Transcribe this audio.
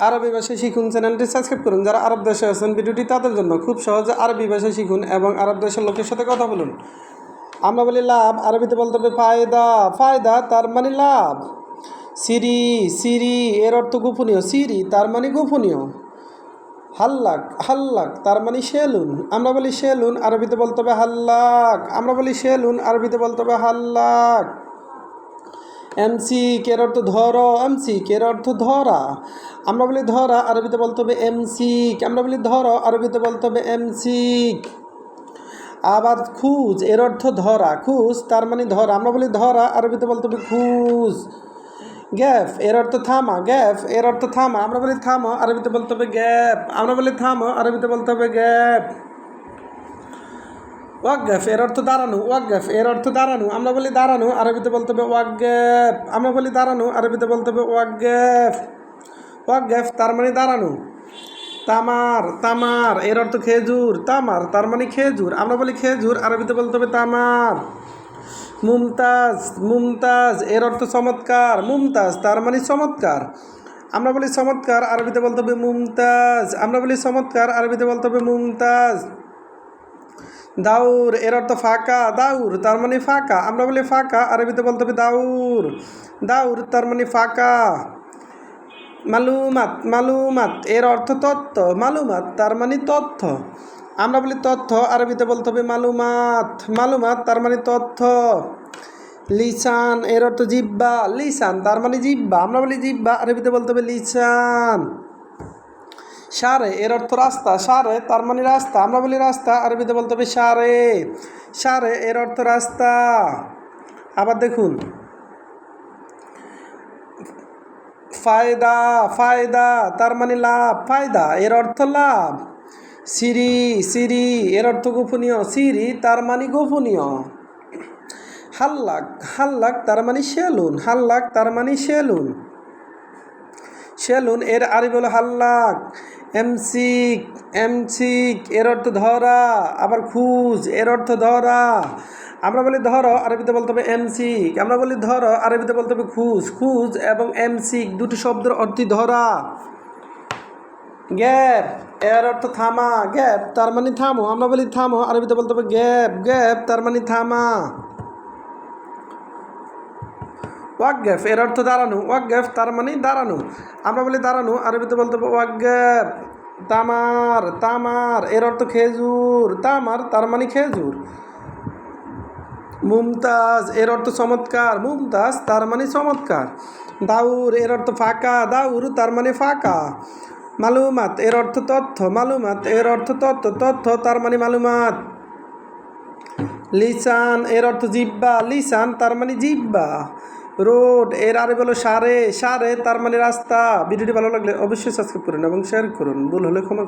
আরবি ভাষা শিখুন চ্যানেলটি সাবস্ক্রাইব করুন। যারা আরব দেশে আছেন, ভিডিওটি তাদের জন্য খুব সহজে। আরবি ভাষা শিখুন এবং আরব দেশের লোকের সাথে কথা বলুন। আমরা বলি লাভ। আরবিতে বলতে হবে ফায়দা। ফায়দা তার মানে লাভ। সিরি সিরি, এর অর্থ গোপনীয়। সিরি তার মানে গোপনীয়। হাল্লাক হাল্লাক তার মানে সেলুন। আমরা বলি সেলুন, আরবিতে বলতে হবে হাল্লাক। আমরা বলি সেলুন, আরবিতে বলতে হবে হাল্লাক। এমসি কের অর্থ ধর এমসি কের অর্থ ধরা। আমরা বলি ধরা, আরবিতে বলতে হবে এমসি আমরা বলি ধর, আরবিতে বলতে হবে এমসি আবার খুঁজ, এর অর্থ ধরা। খুঁজ, তার মানে ধরা। আমরা বলি ধরা, আরবিতে বলতে হবে খুঁজ। গ্যাপ, এর অর্থ থামা। গ্যাপ, এর অর্থ থামা। আমরা বলি থামো, আরবিতে বলতে হবে গ্যাপ। আমরা বলি থামো, আরবিতে বলতে হবে গ্যাপ। ওয়াকগ্যাফ এর অর্থ দাঁড়ানো ওয়াকগ্যাফ এর অর্থ দাঁড়ানো। আমরা বলি দাঁড়ানো, আরবিতে বলতে হবে ওয়াকগ্যাপ আমরা বলি দাঁড়ানো, আরবিতে বলতে হবে ওয়াকগ্যাফ ওয়াকগ্যাফ তার মানে দাঁড়ানো। তামার তামার, এর অর্থ খেজুর, তামার, তার মানে খেজুর। আমরা বলি খেজুর, আরবিতে বলতে হবে তামার। মুমতাজ মুমতাজ, এর অর্থ চমৎকার, মুমতাজ, তার মানে চমৎকার। আমরা বলি চমৎকার, আরবিতে বলতে হবে মুমতাজ। আমরা বলি চমৎকার, আরবিতে বলতে হবে মুমতাজ। দাউর, এর অর্থ ফাঁকা, দাউর, তার মানে ফাঁকা। আমরা বলি ফাঁকা, আরবিতে বলতে হবে দাউর। দাউর, তার মানে ফাঁকা। মালুমাত মালুমাত, এর অর্থ তথ্য। মালুমাত, তার মানে তথ্য। আমরা বলি তথ্য, আরবিতে বলতে হবে মালুমাত। মালুমাত, তার মানে তথ্য। লিসান, এর অর্থ জিব্বা লিসান, তার মানে জিব্বা আমরা বলি জিব্বা আরবিতে বলতে হবে লিসান। সারে, এর অর্থ রাস্তা। সারে, তার মানে রাস্তা। আমরা বলি রাস্তা, আরবিতে বলতে হবে সারে। সারে, এর অর্থ রাস্তা। আবার দেখুন। ফায়দা ফায়দা, তার মানে লাভ। ফায়দা, এর অর্থ লাভ। সিরি সিরি, এর অর্থ গোপনীয়। সিরি, তার মানে গোপনীয়। হাল্লাক হাল্লাক, তার মানে সেলুন। হাল্লাক, তার মানে সেলুন। সেলুন, এর আরবি হলো হাল্লাক। এমসিক এমসিক এর অর্থ ধরা, আবার খুঁজ, এর অর্থ ধরা। আমরা বলি ধরো, আরবিতে বলতে হবে এমসিক আমরা বলি ধরো, আরবিতে বলতে হবে খুঁজ। খুঁজ এবং এমসিক দুটি শব্দের অর্থই ধরা। গ্যাপ, এর অর্থ থামা। গ্যাপ, তার মানে থামো। আমরা বলি থামো, আরবিতে বলতে হবে গ্যাপ। গ্যাপ, তার মানে থামা। ওয়াকগ্যাফ এর অর্থ দাঁড়ানো। ওয়াকগ্যাফ তার মানে দাঁড়ানো। আমরা বলি দাঁড়ানো, আরবিতে বলতে ওয়াকগ্যাফ তামার তামার, এর অর্থ খেজুর, তামার, তার মানে খেজুর। মুমতাজ, এর অর্থ চমৎকার, মুমতাজ, তার মানে চমৎকার। দাউর, এর অর্থ ফাঁকা, দাউর, তার মানে ফাঁকা। মালুমাত, এর অর্থ তথ্য, মালুমাত, এর অর্থ তথ্য তথ্য, তার মানে মালুমাত। লিসান, এর অর্থ জিব্বা লিসান, তার মানে জিব্বা রোড, এর আরে বলো সারে সারে, তার মানে রাস্তা। ভিডিওটি ভালো লাগলে অবশ্যই সাবস্ক্রাইব করুন এবং শেয়ার করুন। ভুল হলে ক্ষমা